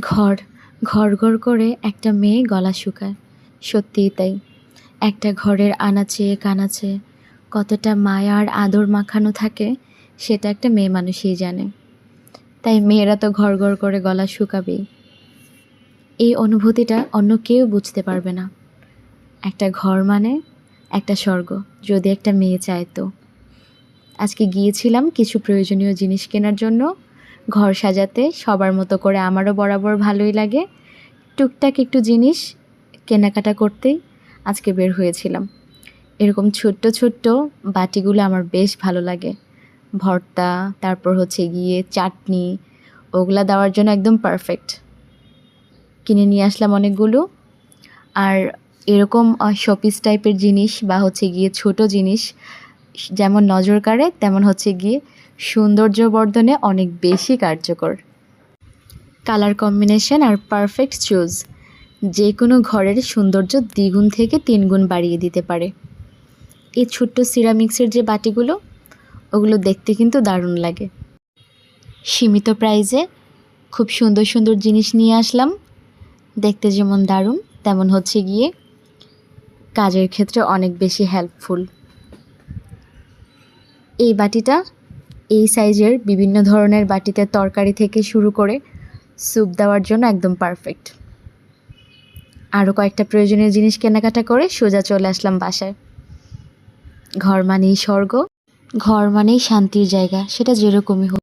ঘর ঘর ঘর করে একটা মেয়ে গলা শুকায়। সত্যিই তাই। একটা ঘরের আনাচে, কানাচে কতটা মায়া আর আদর মাখানো থাকে, সেটা একটা মেয়ে মানুষই জানে। তাই মেয়েরা তো ঘর ঘর করে গলা শুকাবেই। এই অনুভূতিটা অন্য কেউ বুঝতে পারবে না। একটা ঘর মানে একটা স্বর্গ, যদি একটা মেয়ে চায় তো। আজকে গিয়েছিলাম কিছু প্রয়োজনীয় জিনিস কেনার জন্য। ঘর সাজাতে সবার মতো করে আমারও বরাবর ভালোই লাগে। টুকটাক একটু জিনিস কেনাকাটা করতেই আজকে বের হয়েছিলাম। এরকম ছোট্ট ছোট্ট বাটিগুলো আমার বেশ ভালো লাগে। ভর্তা, তারপর হচ্ছে গিয়ে চাটনি, ওগুলা দেওয়ার জন্য একদম পারফেক্ট কিনে নিয়ে আসলাম অনেকগুলো। আর এরকম শপিস টাইপের জিনিস বা হচ্ছে গিয়ে ছোট জিনিস যেমন নজর কাড়ে, তেমন হচ্ছে গিয়ে সৌন্দর্য বর্ধনে অনেক বেশি কার্যকর। কালার কম্বিনেশন আর পারফেক্ট চুজ যে কোনো ঘরের সৌন্দর্য দ্বিগুণ থেকে তিনগুণ বাড়িয়ে দিতে পারে। এই ছোট্ট সিরামিক্সের যে বাটিগুলো, ওগুলো দেখতে কিন্তু দারুণ লাগে। সীমিত প্রাইজে খুব সুন্দর সুন্দর জিনিস নিয়ে আসলাম। দেখতে যেমন দারুণ, তেমন হচ্ছে গিয়ে কাজের ক্ষেত্রে অনেক বেশি হেল্পফুল এই বাটিটা এই সাইজের বিভিন্ন ধরনের বাটিতে তরকারি থেকে শুরু করে স্যুপ দেওয়ার জন্য একদম পারফেক্ট। আরও কয়েকটা প্রয়োজনীয় জিনিস কেনাকাটা করে সোজা চলে আসলাম বাসায়। ঘর মানেই স্বর্গ, ঘর মানেই শান্তির জায়গা, সেটা যেরকমই হোক।